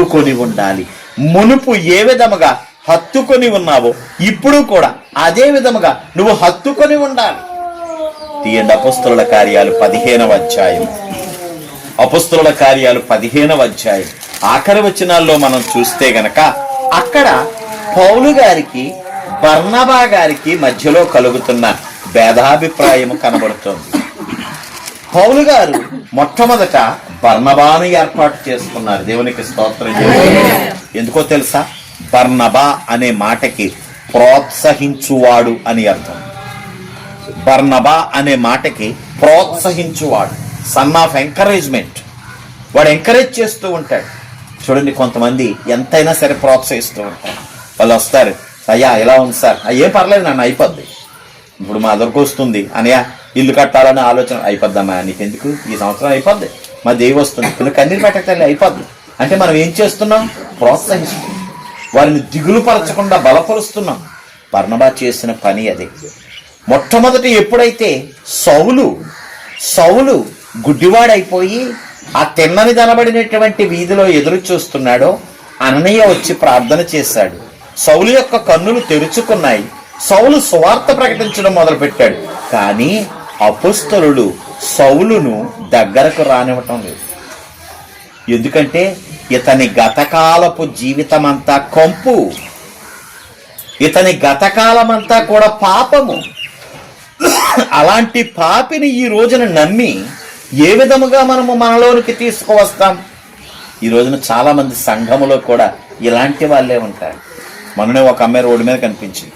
హత్తుకొని ఉండాలి. మునుపు ఏ విధముగా హత్తుకొని ఉన్నావో ఇప్పుడు కూడా అదే విధముగా నువ్వు హత్తుకొని ఉండాలి. తీయండి అపుస్తుల కార్యాలు పదిహేనవ అధ్యాయం. అపుస్తుల కార్యాలు పదిహేనవ అధ్యాయం. ఆఖరి వచనాల్లో మనం చూస్తే గనక అక్కడ పౌలు గారికి బర్ణబా గారికి మధ్యలో కలుగుతున్న భేదాభిప్రాయం కనబడుతోంది. పౌలు గారు మొట్టమొదట బర్నబాను ఏర్పాటు చేసుకున్నారు. దేవునికి స్తోత్రం. ఎందుకో తెలుసా? బర్నబా అనే మాటకి ప్రోత్సహించువాడు అని అర్థం. బర్నబా అనే మాటకి ప్రోత్సహించువాడు. సన్ ఆఫ్ ఎంకరేజ్మెంట్ వాడు ఎంకరేజ్ చేస్తూ ఉంటాడు. చూడండి కొంతమంది ఎంతైనా సరే ప్రోత్సహిస్తూ ఉంటారు. వాళ్ళు వస్తారు. అయ్యా ఎలా ఉంది సార్? "ఆ, ఏం పర్లేదు నన్ను అయిపోద్ది. ఇప్పుడు మా దగ్గరకు వస్తుంది. అనయా ఇల్లు కట్టాలనే ఆలోచన అయిపోద్దమ్మా నీకెందుకు? ఈ సంవత్సరం అయిపోద్ది. మా దేవి వస్తుంది. ఇప్పుడు కన్నీరు పెట్టకలే అయిపోద్ది. అంటే మనం ఏం చేస్తున్నాం? ప్రోత్సహిస్తున్నాం. వారిని దిగులు పరచకుండా బలపరుస్తున్నాం. పర్ణబా చేసిన పని అది. మొట్టమొదటి ఎప్పుడైతే సౌలు సౌలు గుడ్డివాడైపోయి ఆ తిన్నని కనబడినటువంటి వీధిలో ఎదురు చూస్తున్నాడో అననయ్య వచ్చి ప్రార్థన చేశాడు. సౌలు యొక్క కన్నులు తెరుచుకున్నాయి. సౌలు సువార్త ప్రకటించడం మొదలుపెట్టాడు. కానీ అపుస్తలుడు సౌలును దగ్గరకు రానివ్వటం లేదు. ఎందుకంటే ఇతని గతకాలపు జీవితమంతా కంపు. ఇతని గతకాలమంతా కూడా పాపము. అలాంటి పాపిని ఈ రోజున నమ్మి ఏ విధముగా మనము మనలోనికి తీసుకువస్తాం? ఈ రోజున చాలామంది సంఘములో కూడా ఇలాంటి వాళ్ళే ఉంటారు. మొన్ననే ఒక అమ్మాయి రోడ్డు మీద కనిపించింది.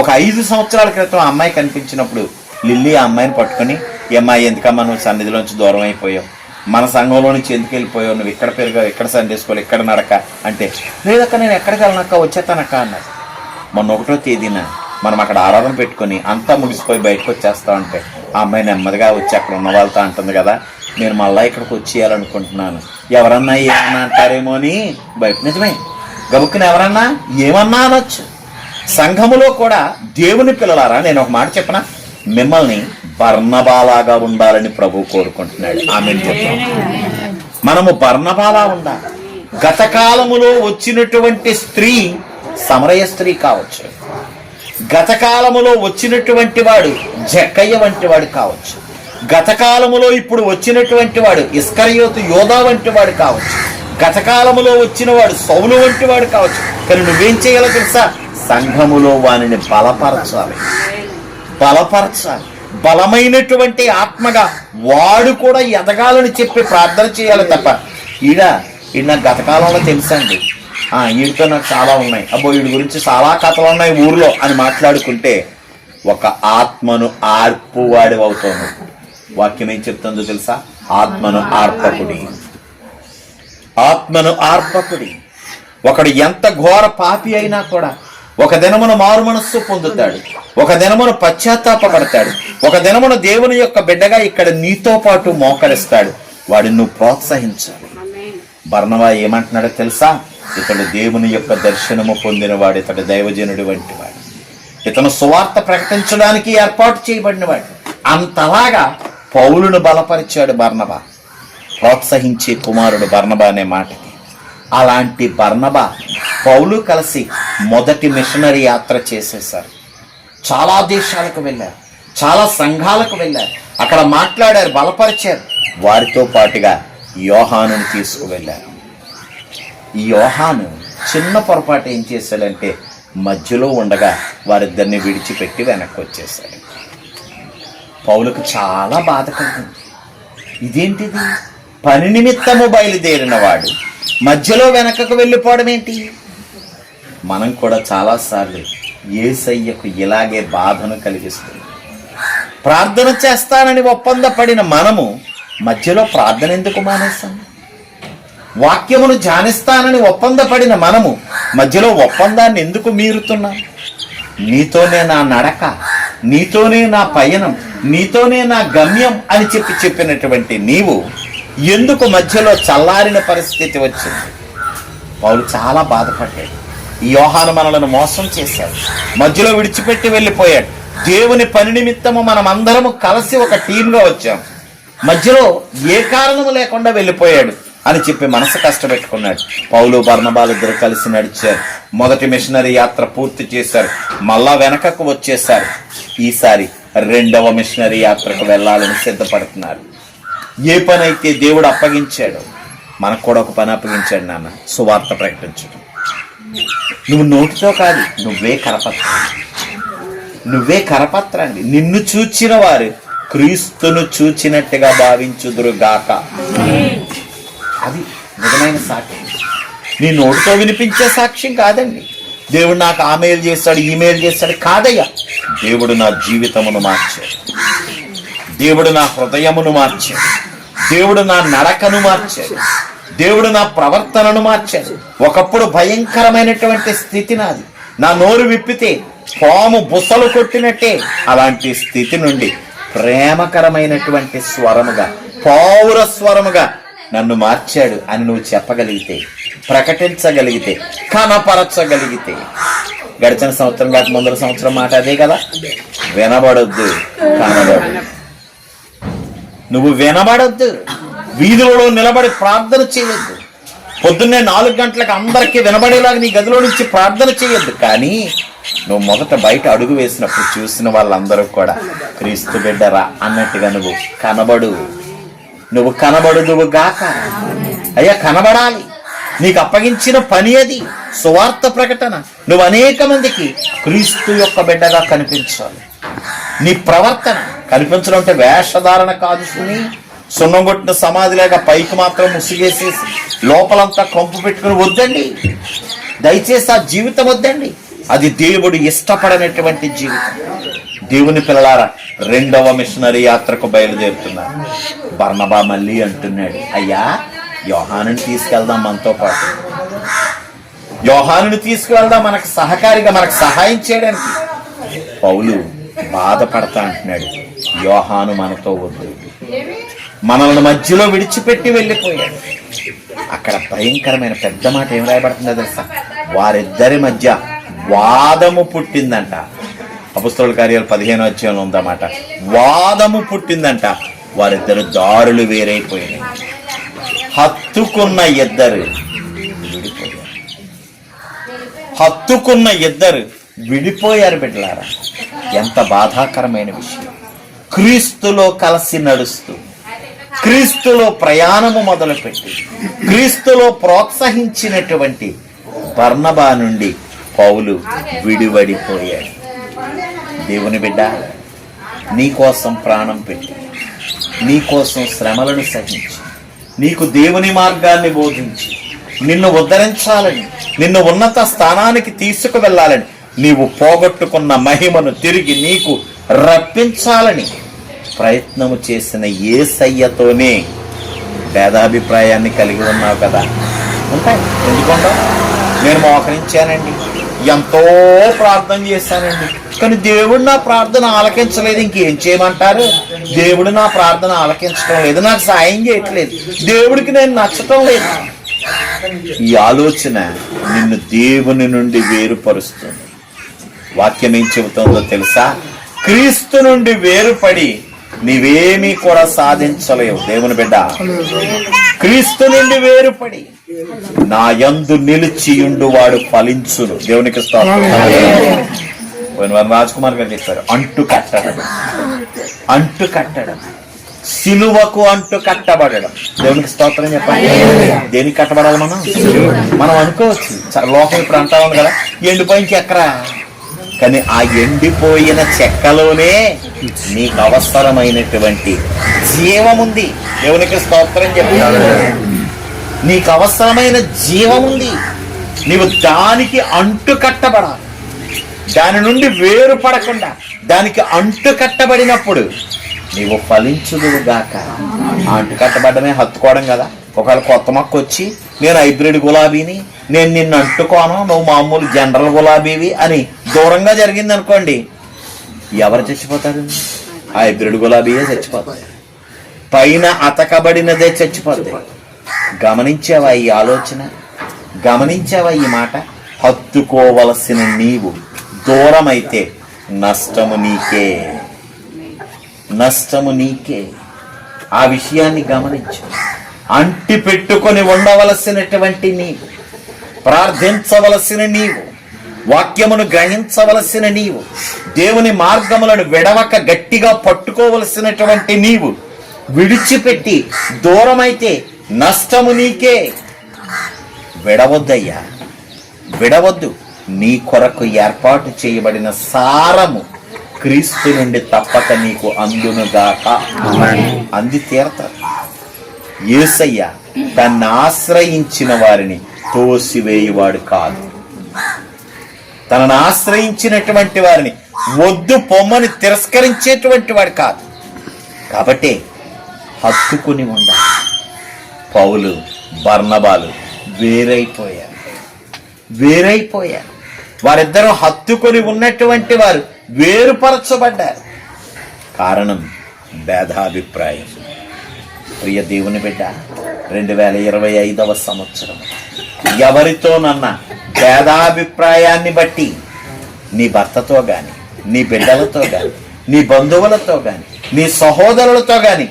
ఒక ఐదు సంవత్సరాల క్రితం అమ్మాయి కనిపించినప్పుడు లిల్లీ ఆ అమ్మాయిని పట్టుకొని ఈ అమ్మాయి ఎందుకమ్మా నువ్వు సన్నిధిలోంచి దూరం అయిపోయావు? మన సంఘంలో నుంచి ఎందుకు వెళ్ళిపోయావు? నువ్వు ఇక్కడ పెరిగావు ఇక్కడ సండేసుకోవాలి ఇక్కడ నడక? అంటే లేదక్క నేను ఎక్కడికి వెళ్ళనక్క? వచ్చేతానక్క అన్నది మొన్న ఒకటో తేదీన మనం అక్కడ ఆరాధన పెట్టుకొని అంతా ముగిసిపోయి బయటకు వచ్చేస్తా ఉంటే ఆ అమ్మాయి నెమ్మదిగా వచ్చి అక్కడ ఉన్న వాళ్ళతో అంటుంది కదా నేను మళ్ళీ ఇక్కడికి వచ్చేయాలనుకుంటున్నాను. ఎవరన్నా ఏమన్నా అంటారేమో అని బయట నిజమే. గబుక్కుని ఎవరన్నా ఏమన్నా అనొచ్చు. సంఘములో కూడా దేవుని పిల్లలారా నేను ఒక మాట చెప్పనా? మిమ్మల్ని బర్ణబాలాగా ఉండాలని ప్రభు కోరుకుంటున్నాడు. ఆమె మనము బర్ణబాలా ఉండాలి. గత కాలములో వచ్చినటువంటి స్త్రీ సమరయ స్త్రీ కావచ్చు. గత కాలములో వచ్చినటువంటి వాడు జక్కయ్య వంటి వాడు కావచ్చు. గత కాలములో ఇప్పుడు వచ్చినటువంటి వాడు ఇస్కరయోతు యోధా వంటి వాడు కావచ్చు. గత కాలములో వచ్చిన వాడు సౌలు వంటి వాడు కావచ్చు. కానీ నువ్వేం చేయాలో తెలుసా? సంఘములో వానిని బలపరచాలి. బలపరచాలి. బలమైనటువంటి ఆత్మగా వాడు కూడా ఎదగాలని చెప్పి ప్రార్థన చేయాలి తప్ప. ఈడ ఈడ నాకు గతకాలంలో తెలుసండి. ఈడితో నాకు చాలా ఉన్నాయి. అబ్బో వీడి గురించి చాలా కథలు ఉన్నాయి ఊర్లో అని మాట్లాడుకుంటే ఒక ఆత్మను ఆర్పు వాడి అవుతాను వాక్యం ఏం చెప్తుందో తెలుసా? ఆత్మను ఆర్పకుడి. ఆత్మను ఆర్పకుడి. ఒకడు ఎంత ఘోర పాపి అయినా కూడా ఒక దినమున మారు మనస్సు పొందుతాడు. ఒక దినమున పశ్చాత్తాపడతాడు ఒక దినమున దేవుని యొక్క బిడ్డగా ఇక్కడ నీతో పాటు మోకరిస్తాడు. వాడిని నువ్వు ప్రోత్సహించాలి. బర్ణవా ఏమంటున్నాడో తెలుసా? ఇతడు దేవుని యొక్క దర్శనము పొందినవాడు ఇతడు దైవజనుడి వంటి వాడు. ఇతను సువార్త ప్రకటించడానికి ఏర్పాటు చేయబడినవాడు. అంతలాగా పౌలును బలపరిచాడు బర్ణబా ప్రోత్సహించే కుమారుడు బర్ణబా అనే మాటకి అలాంటి బర్ణబ పౌలు కలిసి మొదటి మిషనరీ యాత్ర చేసేసారు చాలా దేశాలకు వెళ్ళారు. చాలా సంఘాలకు వెళ్ళారు. అక్కడ మాట్లాడారు బలపరిచారు. వారితో పాటుగా యోహానుని తీసుకువెళ్ళారు. ఈ యోహాను చిన్న పొరపాటు ఏం చేశాడంటే మధ్యలో ఉండగా వారిద్దరిని విడిచిపెట్టి వెనక్కి వచ్చేసాడు పౌలకు చాలా బాధ కలిగింది. ఇదేంటిది? పని నిమిత్తము బయలుదేరినవాడు. మధ్యలో వెనకకు వెళ్ళిపోవడం ఏంటి? మనం కూడా చాలాసార్లు ఏసయ్యకు ఇలాగే బాధను కలిగిస్తుంది. ప్రార్థన చేస్తానని ఒప్పందపడిన మనము మధ్యలో ప్రార్థన ఎందుకు మానేస్తాం వాక్యమును ధ్యానిస్తానని ఒప్పందపడిన మనము మధ్యలో ఒప్పందాన్ని ఎందుకు మీరుతున్నాం? నీతోనే నా నడక నీతోనే నా పయనం నీతోనే నా గమ్యం అని చెప్పి చెప్పినటువంటి నీవు ఎందుకు మధ్యలో చల్లారిన పరిస్థితి వచ్చింది? పౌలు చాలా బాధపడ్డాడు. ఈ యోహాను మనలను మోసం చేశాడు. మధ్యలో విడిచిపెట్టి వెళ్ళిపోయాడు. దేవుని పని నిమిత్తము మనం అందరము కలిసి ఒక టీంగా వచ్చాం. మధ్యలో ఏ కారణము లేకుండా వెళ్ళిపోయాడు అని చెప్పి మనసు కష్టపెట్టుకున్నాడు. పౌలు బర్ణబాలు ఇద్దరు కలిసి నడిచారు. మొదటి మిషనరీ యాత్ర పూర్తి చేశారు. మళ్ళా వెనకకు వచ్చేసారు ఈసారి రెండవ మిషనరీ యాత్రకు వెళ్ళాలని సిద్ధపడుతున్నారు. ఏ పని అయితే దేవుడు అప్పగించాడు మనకు కూడా ఒక పని అప్పగించాడు నాన్న సువార్త ప్రకటించడం. నువ్వు నోటితో కాదు నువ్వే కరపత్రం నువ్వే కరపత్రాన్ని. నిన్ను చూచిన వారు క్రీస్తును చూచినట్టుగా భావించుదురు గాక. అది నిజమైన సాక్ష్యం. నీ నోటితో వినిపించే సాక్ష్యం కాదండి. దేవుడు నాకు ఆ మేలు చేస్తాడు ఈమెయిల్ చేస్తాడు కాదయ్యా. దేవుడు నా జీవితమును మార్చాడు. దేవుడు నా హృదయమును మార్చాడు. దేవుడు నా నడకను మార్చాడు. దేవుడు నా ప్రవర్తనను మార్చాడు. ఒకప్పుడు భయంకరమైనటువంటి స్థితి నాది. నా నోరు విప్పితే పాము బుసలు కొట్టినట్టే అలాంటి స్థితి నుండి ప్రేమకరమైనటువంటి స్వరముగా పౌర స్వరముగా నన్ను మార్చాడు అని నువ్వు చెప్పగలిగితే ప్రకటించగలిగితే కనపరచగలిగితే. గడిచిన సంవత్సరం కాక ముందర సంవత్సరం మాట అదే కదా? వినబడొద్దు కనబడదు నువ్వు వినబడద్దు. వీధులలో నిలబడి ప్రార్థన చేయొద్దు. పొద్దున్నే నాలుగు గంటలకు అందరికీ వినబడేలాగా నీ గదిలో నుంచి ప్రార్థన చేయొద్దు. కానీ నువ్వు మొదట బయట అడుగు వేసినప్పుడు చూసిన వాళ్ళందరూ కూడా క్రీస్తు బిడ్డరా అన్నట్టుగా నువ్వు కనబడు. నువ్వు కనబడు నువ్వు గాక. అయ్యా కనబడాలి. నీకు అప్పగించిన పని అది. సువార్త ప్రకటన. నువ్వు అనేక మందికి క్రీస్తు యొక్క బిడ్డగా కనిపించాలి. నీ ప్రవర్తన. కనిపించడం అంటే వేషధారణ కాదు సుని. సున్నం కొట్టిన సమాధిలాగా పైకి మాత్రం ముసిగేసేసి లోపలంతా కొంపు పెట్టుకుని వద్దండి. దయచేసి ఆ జీవితం వద్దండి. అది దేవుడు ఇష్టపడనటువంటి జీవితం. దేవుని పిల్లలారా రెండవ మిషనరీ యాత్రకు బయలుదేరుతున్నారు. బర్ణబా మళ్ళీ అంటున్నాడు అయ్యా యోహానుని తీసుకెళ్దాం మనతో పాటు. యోహానుని తీసుకువెళ్దాం మనకు సహకారిగా మనకు సహాయం చేయడానికి. పౌలు బాధపడతా అంటున్నాడు. యోహాను మనతో వద్దు. మనల్ని మధ్యలో విడిచిపెట్టి వెళ్ళిపోయాడు. అక్కడ భయంకరమైన పెద్ద మాట ఏం రాయబడుతుందో తెలుసా? వారిద్దరి మధ్య వాదము పుట్టిందంట. అపుస్తల కార్యాలు పదిహేను అధ్యాయంలో ఉందన్నమాట. వాదము పుట్టిందంట. వారిద్దరు దారులు వేరైపోయినాయి హత్తుకున్న ఇద్దరు విడిపోయారు. హత్తుకున్న ఇద్దరు విడిపోయారు బిడ్డలారా. ఎంత బాధాకరమైన విషయం. క్రీస్తులో కలిసి నడుస్తూ క్రీస్తులో ప్రయాణము మొదలుపెట్టి క్రీస్తులో ప్రోత్సహించినటువంటి బర్ణబా నుండి పౌలు విడివడిపోయాడు. దేవుని బిడ్డ నీకోసం ప్రాణం పెట్టి నీకోసం శ్రమలను సహించి నీకు దేవుని మార్గాన్ని బోధించి నిన్ను ఉద్ధరించాలని నిన్ను ఉన్నత స్థానానికి తీసుకువెళ్ళాలని నీవు పోగొట్టుకున్న మహిమను తిరిగి నీకు రప్పించాలని ప్రయత్నము చేసిన ఏ సయ్యతోనే భేదాభిప్రాయాన్ని కలిగి ఉన్నావు కదా. ఉంటాయి. ఎందుకుంటావు నేను మోకరించానండి. ఎంతో ప్రార్థన చేశానండి. కానీ దేవుడు నా ప్రార్థన ఆలకించలేదు. ఇంకేం చేయమంటారు? దేవుడు నా ప్రార్థన ఆలకించడం లేదు. నాకు సాయం చేయట్లేదు. దేవుడికి నేను నచ్చటం లేదు. ఈ ఆలోచన నిన్ను దేవుని నుండి వేరుపరుస్తుంది. వాక్యం ఏం చెబుతుందో తెలుసా? క్రీస్తు నుండి వేరుపడి నీవేమీ కూడా సాధించలేవు. దేవుని బిడ్డ క్రీస్తు నుండి వేరుపడి నా యందు నిలిచియుండు వాడు ఫలించును. దేవునికి స్తోత్రం. రాజ్ కుమార్ గారు చెప్పారు అంటు కట్టడం అంటు కట్టడం సిలువకు అంటు కట్టబడడం. దేవునికి స్తోత్రం చెప్పండి. దేనికి కట్టబడాలి మనం? మనం అనుకోవచ్చు. చ- లోకం ఇప్పుడు అంటా ఉంది కదా ఎండిపోయిన ఎక్కరా కానీ ఆ ఎండిపోయిన చెక్కలోనే నీకు అవసరమైనటువంటి జీవముంది. దేవునికి స్తోత్రం చెప్తాను నీకు అవసరమైన జీవముంది. నీవు దానికి అంటు కట్టబడాలి. దాని నుండి వేరు పడకుండా దానికి అంటు కట్టబడినప్పుడు నీవు ఫలించుదువుగాక అంటు కట్టబడమే హత్తుకోవడం కదా. ఒకవేళ కొత్త మొక్క వచ్చి నేను హైబ్రిడ్ గులాబీని నేను నిన్ను అంటుకోను నువ్వు మామూలు జనరల్ గులాబీవి అని దూరంగా జరిగింది అనుకోండి ఎవరు చచ్చిపోతారు? ఆ హైబ్రిడ్ గులాబీయే చచ్చిపోతాయి పైన అతకబడినదే చచ్చిపోతాయి. గమనించావా ఈ ఆలోచన? గమనించావా ఈ మాట? హత్తుకోవలసిన నీవు దూరమైతే నష్టము నీకే. నష్టము నీకే. ఆ విషయాన్ని గమనించు. అంటి పెట్టుకొని ఉండవలసినటువంటి నీవు. ప్రార్థించవలసిన నీవు వాక్యమును గ్రహించవలసిన నీవు దేవుని మార్గములను విడవక గట్టిగా పట్టుకోవలసినటువంటి నీవు విడిచిపెట్టి దూరమైతే నష్టము నీకే. విడవద్దయ్యా విడవద్దు. నీ కొరకు ఏర్పాటు చేయబడిన సారము క్రీస్తు నుండి తప్పక నీకు అందునుగాక. అంది తీరతారు. యేసయ్య తన్ని ఆశ్రయించిన వారిని తోసివేయువాడు కాదు. తనను ఆశ్రయించినటువంటి వారిని వద్దు పొమ్మని తిరస్కరించేటువంటి వాడు కాదు. కాబట్టి హత్తుకుని ఉండాలి. పౌలు బర్ణబాలు వేరైపోయారు. వేరైపోయారు. వారిద్దరూ హత్తుకొని ఉన్నటువంటి వారు వేరుపరచబడ్డారు. కారణం భేదాభిప్రాయం. ప్రియ దేవుని బిడ్డ రెండు వేల ఇరవై ఐదవ సంవత్సరం. ఎవరితోనన్నా భేదాభిప్రాయాన్ని బట్టి నీ భర్తతో గాని నీ బిడ్డలతో గాని నీ బంధువులతో గాని నీ సహోదరులతో గాని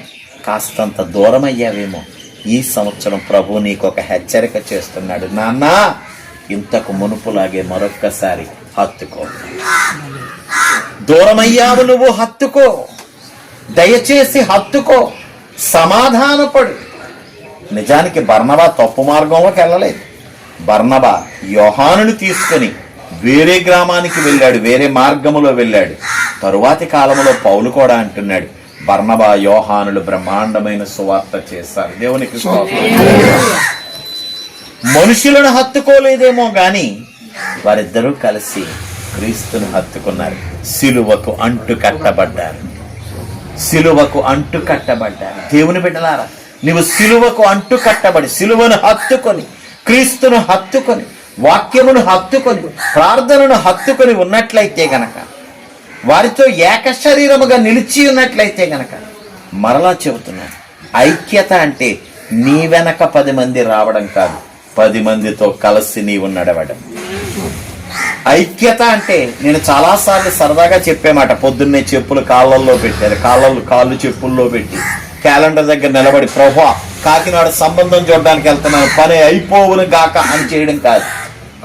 కాస్తంత దూరం అయ్యావేమో ఈ సంవత్సరం ప్రభు నీకు ఒక హెచ్చరిక చేస్తున్నాడు. నాన్న ఇంతకు మునుపులాగే మరొక్కసారి హత్తుకో. దూరమయ్యావు నువ్వు హత్తుకో. దయచేసి హత్తుకో. సమాధానపడు. నిజానికి బర్ణబా తప్పు మార్గంలోకి వెళ్ళలేదు. బర్ణబా యోహానుని తీసుకొని వేరే గ్రామానికి వెళ్ళాడు వేరే మార్గములో వెళ్ళాడు. తరువాతి కాలంలో పౌలు కూడా అంటున్నాడు బర్ణబా యోహానులు బ్రహ్మాండమైన సువార్త చేశారు. దేవునికి మనుషులను హత్తుకోలేదేమో గాని వారిద్దరూ కలిసి క్రీస్తును హత్తుకున్నారు. సిలువకు అంటు కట్టబడ్డారు. సిలువకు అంటు కట్టబడ్డారు. దేవుని బిడ్డలారా నీవు సిలువకు అంటు కట్టబడి సిలువను హత్తుకొని క్రీస్తును హత్తుకొని వాక్యమును హత్తుకొని ప్రార్థనను హత్తుకొని ఉన్నట్లయితే గనక వారితో ఏక శరీరముగా నిలిచి ఉన్నట్లయితే గనక మరలా చెబుతున్నాను ఐక్యత అంటే నీ వెనక పది మంది రావడం కాదు పది మందితో కలిసి నీవు నడవడం. ఐక్యత అంటే నేను చాలాసార్లు సరదాగా చెప్పేమాట పొద్దున్నే చెప్పులు కాళ్ళల్లో పెట్టారు కాళ్ళల్లో కాళ్ళు చెప్పుల్లో పెట్టి. క్యాలెండర్ దగ్గర నిలబడి ప్రభా కాకినాడ సంబంధం చూడడానికి వెళ్తున్నాను పని అయిపోవును గాక అని చేయడం కాదు.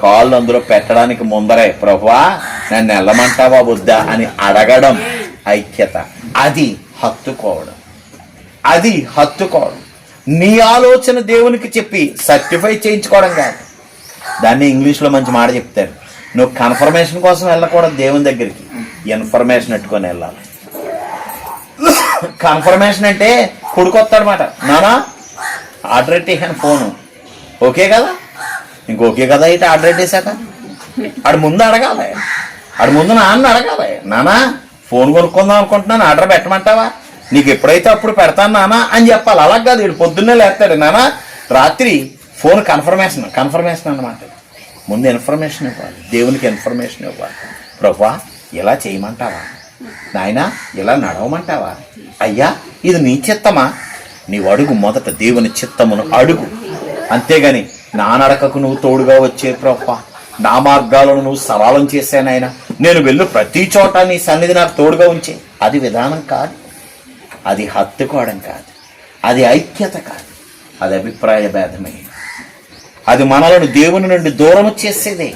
కాళ్ళు అందులో పెట్టడానికి ముందరే ప్రభా నన్ను వెళ్ళమంటావా వద్దా అని అడగడం ఐక్యత. అది హత్తుకోవడం. అది హత్తుకోవడం. నీ ఆలోచన దేవునికి చెప్పి సర్టిఫై చేయించుకోవడం కాదు. దాన్ని ఇంగ్లీష్లో మంచి మాట చెప్తారు. నువ్వు కన్ఫర్మేషన్ కోసం వెళ్ళకూడదు దేవుని దగ్గరికి. ఇన్ఫర్మేషన్ పెట్టుకొని వెళ్ళాలి. కన్ఫర్మేషన్ అంటే కొడుకొస్తాడనమాట నానా ఆర్డర్ పెట్టేసాను ఫోను. ఓకే కదా? ఇంకోకే కదా అయితే ఆర్డర్ పెట్టేశాక ఆడు ముందు అడగాలి. ఆడు ముందు నాన్న అడగాలి. నానా ఫోన్ కొనుక్కుందాం అనుకుంటున్నాను ఆర్డర్ పెట్టమంటావా? నీకు ఎప్పుడైతే అప్పుడు పెడతాను నానా అని చెప్పాలి. అలా కాదు వీడు పొద్దున్నే లేస్తాడు. నానా రాత్రి ఫోన్ కన్ఫర్మేషన్ కన్ఫర్మేషన్ అన్నమాట. ముందు ఇన్ఫర్మేషన్ ఇవ్వాలి. దేవునికి ఇన్ఫర్మేషన్ ఇవ్వాలి. ప్రభా ఇలా చేయమంటావా? నాయనా ఇలా నడవమంటావా? అయ్యా ఇది నీ చిత్తమా? నీవు అడుగు మొదట దేవుని చిత్తమును అడుగు. అంతేగాని నా నడకకు నువ్వు తోడుగా వచ్చే ప్రభ నా మార్గాలను నువ్వు సరళం చేశానాయన నేను వెళ్ళు ప్రతి చోట నీ సన్నిధి నాకు తోడుగా ఉంచే. అది విధానం కాదు. అది హత్తుకోవడం కాదు. అది ఐక్యత కాదు. అది అభిప్రాయ భేదమే. అది మనలను దేవుని నుండి దూరం చేసేదే.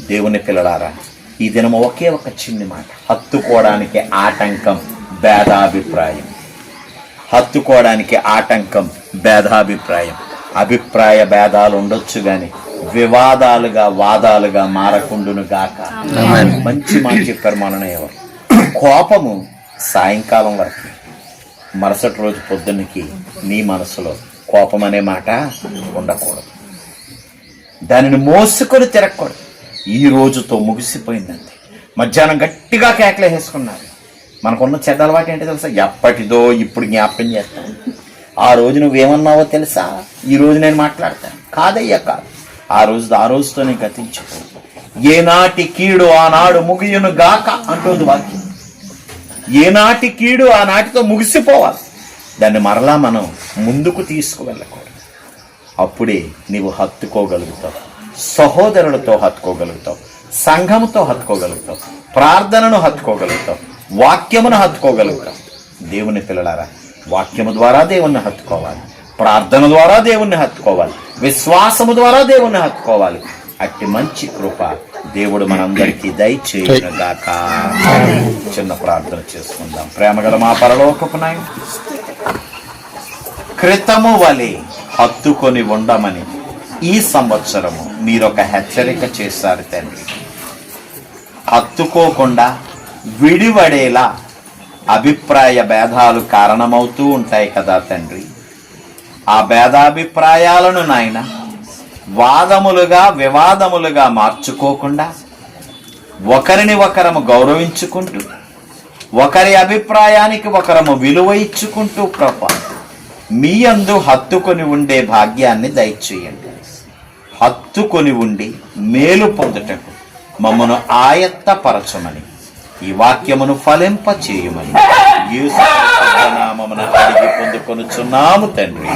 దేవుని పిల్లలారా ఈ దినము ఒకే ఒక చిన్ని మాట. హత్తుకోవడానికి ఆటంకం భేదాభిప్రాయం. హత్తుకోవడానికి ఆటంకం భేదాభిప్రాయం. అభిప్రాయ భేదాలు ఉండొచ్చు గాని వివాదాలుగా వాదాలుగా మారకుండును గాక మంచి మాట చెప్పారు ఎవరు. కోపము సాయంకాలం వరకు మరుసటి రోజు పొద్దున్నకి నీ మనసులో కోపం అనే మాట ఉండకూడదు. దానిని మోసుకొని తిరగకూడదు. ఈ రోజుతో ముగిసిపోయిందండి. మధ్యాహ్నం గట్టిగా కేకలేసేసుకున్నారు మనకున్న చెడ్డ అలవాటు ఏంటో తెలుసా? ఎప్పటిదో ఇప్పుడు జ్ఞాపకం చేస్తాను ఆ రోజు నువ్వేమన్నావో తెలుసా? ఈ రోజు నేను మాట్లాడతాను. కాదయ్యా కాదు. ఆ రోజు ఆ రోజుతోనే గతించిపో ఏనాటి కీడు ఆనాడు ముగియును గాక అంటుంది వాక్యం. ఏనాటి కీడు ఆనాటితో ముగిసిపోవాలి. దాన్ని మరలా మనం ముందుకు తీసుకువెళ్ళకూడదు. అప్పుడే నీవు హత్తుకోగలుగుతావు. సహోదరులతో హత్తుకోగలుగుతావు సంఘముతో హత్తుకోగలుగుతావు ప్రార్థనను హత్తుకోగలుగుతావు వాక్యమును హత్తుకోగలుగుతావు. దేవుని పిల్లలారా వాక్యము ద్వారా దేవుణ్ణి హత్తుకోవాలి ప్రార్థన ద్వారా దేవుణ్ణి హత్తుకోవాలి విశ్వాసము ద్వారా దేవుణ్ణి హత్తుకోవాలి. అట్టి మంచి కృప దేవుడు మనందరికీ దయచేయునుగాక. చిన్న ప్రార్థన చేసుకుందాం. ప్రేమగల మా పరలోకపు నాయన క్రితము వలె హత్తుకొని ఉండమని ఈ సంవత్సరము మీరొక హెచ్చరిక చేశారు తండ్రి. హత్తుకోకుండా విడివడేలా అభిప్రాయ భేదాలు కారణమవుతూ ఉంటాయి కదా తండ్రి. ఆ భేదాభిప్రాయాలను నాయన వాదములుగా వివాదములుగా మార్చుకోకుండా ఒకరిని ఒకరము గౌరవించుకుంటూ ఒకరి అభిప్రాయానికి ఒకరము విలువ ఇచ్చుకుంటూ ప్రభా మీ అందు హత్తుకొని ఉండే భాగ్యాన్ని దయచేయండి. హత్తుకొని ఉండి మేలు పొందుటకు మమ్మను ఆయత్తపరచమని. ఈ వాక్యమును ఫలింప చేయమని నామమున అడిగి పొందుకొనుచున్నాము తండ్రి.